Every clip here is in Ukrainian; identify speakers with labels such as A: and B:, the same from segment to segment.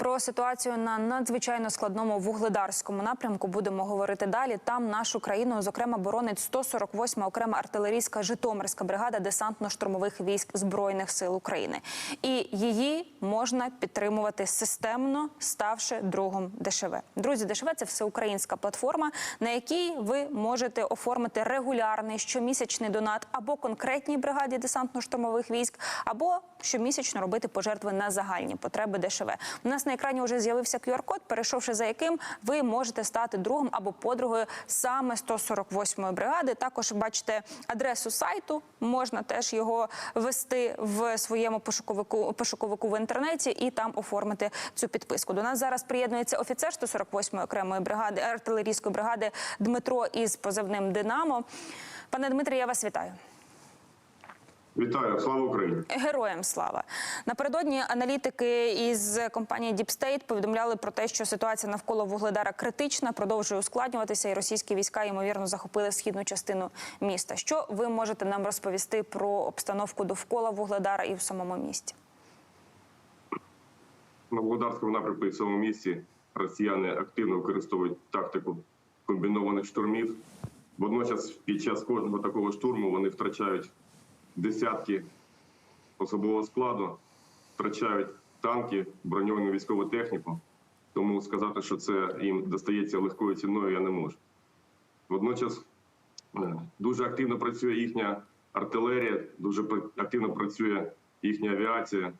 A: Про ситуацію на надзвичайно складному вугледарському напрямку будемо говорити далі. Там нашу країну, зокрема, боронить 148-ма окрема артилерійська Житомирська бригада десантно-штурмових військ збройних сил України. І її можна підтримувати системно, ставши другом ДШВ. Друзі, ДШВ – це всеукраїнська платформа, на якій ви можете оформити регулярний щомісячний донат або конкретній бригаді десантно-штурмових військ, або щомісячно робити пожертви на загальні потреби ДШВ. У нас на екрані вже з'явився QR-код, перейшовши за яким ви можете стати другом або подругою саме 148-ї бригади. Також бачите адресу сайту, можна теж його ввести в своєму пошуковику, пошуковику в інтернеті і там оформити цю підписку. До нас зараз приєднується офіцер 148-ї окремої бригади артилерійської бригади Дмитро із позивним Динамо. Пане Дмитре, я вас вітаю.
B: Вітаю, слава Україні!
A: Героям слава напередодні аналітики із компанії Deep State повідомляли про те, що ситуація навколо вугледара критична, продовжує ускладнюватися, і російські війська ймовірно захопили східну частину міста. Що ви можете нам розповісти про обстановку довкола вугледара і в самому місті?
B: На Володарському напрямку і в цьому місці росіяни активно використовують тактику комбінованих штурмів. Водночас, під час кожного такого штурму вони втрачають десятки особового складу, втрачають танки, броньовану військову техніку. Тому сказати, що це їм достається легкою ціною, я не можу. Водночас е, дуже активно працює їхня артилерія, дуже активно працює їхня авіація.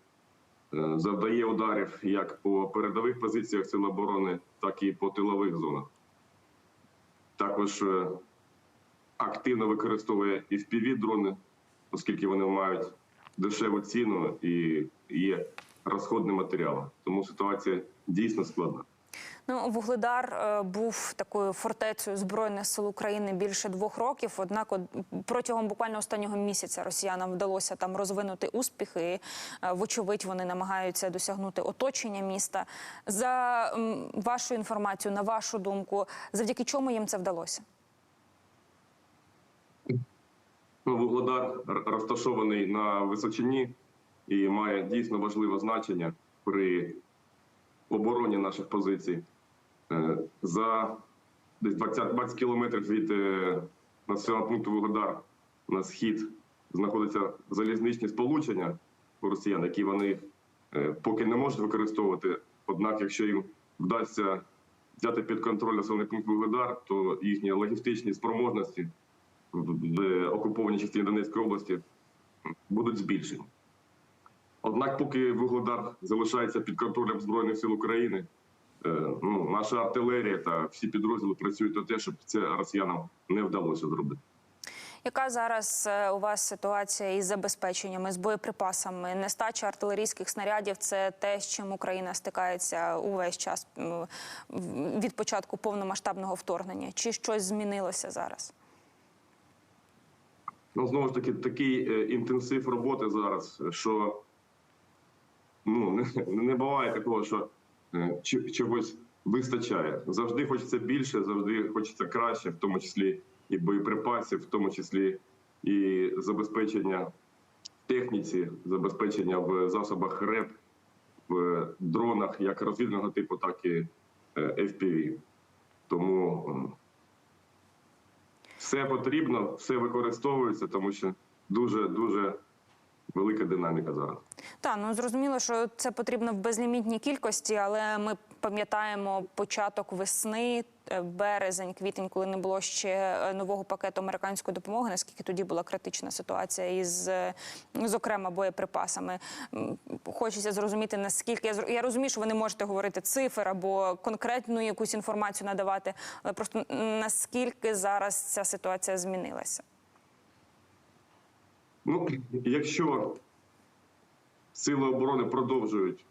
B: Е, завдає ударів як по передових позиціях Сил оборони, так і по тилових зонах. Також е, активно використовує і fpv дрони, оскільки вони мають дешеву ціну і є розходним матеріалом. Тому ситуація дійсно складна.
A: Ну, Вугледар е, був такою фортецею збройних сил України більше двох років. Однак, от, протягом буквально останнього місяця росіянам вдалося там розвинути успіхи. Е, Вочевидь, вони намагаються досягнути оточення міста. За вашу інформацію, на вашу думку, завдяки чому їм це вдалося?
B: Вугледар розташований на височині і має дійсно важливе значення при обороні наших позицій. Е, За десь 20, 20 кілометрів від е, населеного пункту Вугледар на схід знаходяться залізничні сполучення у росіян, які вони е, поки не можуть використовувати. Однак, якщо їм вдасться взяти під контроль населений пункт Вугледар, то їхні логістичні спроможності в окупованій частині Донецької області будуть збільшені. Однак, поки Вугледар залишається під контролем Збройних сил України, е, ну, наша артилерія та всі підрозділи працюють на те, щоб це росіянам не вдалося зробити.
A: Яка зараз е, у вас ситуація із забезпеченнями, з боєприпасами? Нестача артилерійських снарядів це те, з чим Україна стикається увесь час від початку повномасштабного вторгнення. Чи щось змінилося зараз?
B: Ну, знову ж таки, такий е, інтенсив роботи зараз, що ну, не, не буває такого, що е, чогось вистачає. Завжди хочеться більше, завжди хочеться краще, в тому числі і боєприпасів, в тому числі і забезпечення в техніці, забезпечення в засобах РЕП, в дронах як розвідного типу, так і е, FPV. Тому все потрібно, все використовується, тому що дуже дуже велика динаміка зараз.
A: Так, ну зрозуміло, що це потрібно в безлімітній кількості, але ми пам'ятаємо початок весни, е, березень, квітень, коли не було ще е, нового пакету американської допомоги. Наскільки тоді була критична ситуація із, е, зокрема, боєприпасами. Хочеться зрозуміти, наскільки я я розумію, що ви не можете говорити цифр або конкретну якусь інформацію надавати, але просто наскільки зараз ця ситуація змінилася?
B: Ну, якщо сили оборони продовжують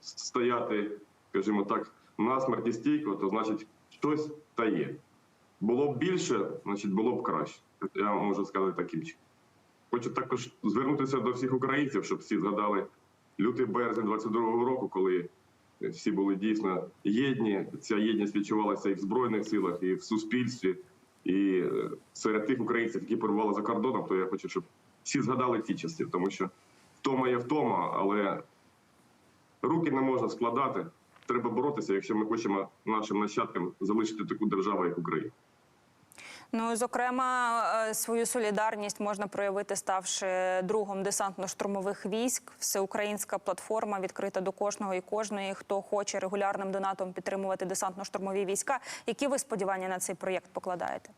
B: стояти, скажімо так, насмерть і стійко, то значить щось та є. Було б більше, значить було б краще. Я можу сказати таким чином. Хочу також звернутися до всіх українців, щоб всі згадали лютий березень 22-го року, коли всі були дійсно єдні. Ця єдність відчувалася і в Збройних силах, і в суспільстві, і е, серед тих українців, які перебували за кордоном, то я хочу, щоб всі згадали ті часи, тому що втома є втома, але руки не можна складати. Треба боротися, якщо ми хочемо нашим нащадкам залишити таку державу, як Україна.
A: Ну, і, зокрема, е, свою солідарність можна проявити, ставши другом десантно-штурмових військ. Всеукраїнська платформа відкрита до кожного і кожної, хто хоче регулярним донатом підтримувати десантно-штурмові війська. Які ви сподівання на цей проєкт покладаєте?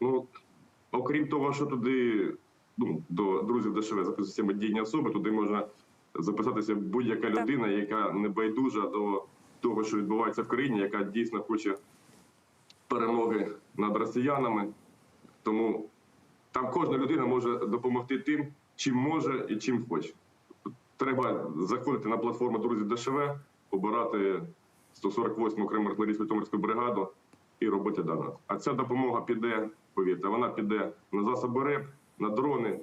B: Ну, окрім того, що туди ну, до друзів ДШВ записуються медійні особи, туди можна записатися будь-яка людина, яка не байдужа до того, що відбувається в країні, яка дійсно хоче перемоги над росіянами. Тому там кожна людина може допомогти тим, чим може і чим хоче. Треба заходити на платформу друзів ДШВ, обирати 148 окрему артилерійську Житомирську бригаду і робити донат. А ця допомога піде, повірте, вона піде на засоби РЕП, на дрони,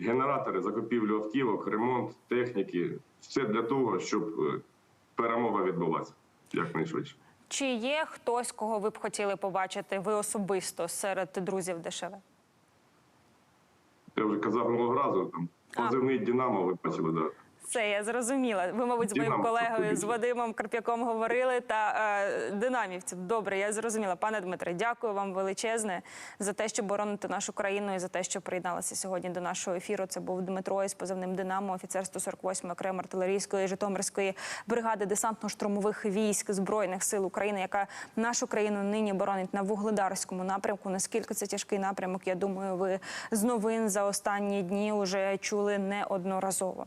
B: генератори, закупівлю автівок, ремонт техніки. Все для того, щоб е, перемога відбулася якнайшвидше.
A: Чи є хтось, кого ви б хотіли побачити ви особисто серед друзів ДШВ?
B: Я вже казав минулого разу, там позивний Динамо, ви бачили, да.
A: Це я зрозуміла. Ви, мабуть, з моїм колегою з Вадимом Карп'яком говорили та е, динамівців. Добре, я зрозуміла. Пане Дмитре, дякую вам величезне за те, що бороните нашу країну і за те, що приєдналися сьогодні до нашого ефіру. Це був Дмитро із позивним Динамо, офіцер 148 окремо артилерійської Житомирської бригади десантно-штурмових військ збройних сил України, яка нашу країну нині боронить на вугледарському напрямку. Наскільки це тяжкий напрямок? Я думаю, ви з новин за останні дні вже чули неодноразово.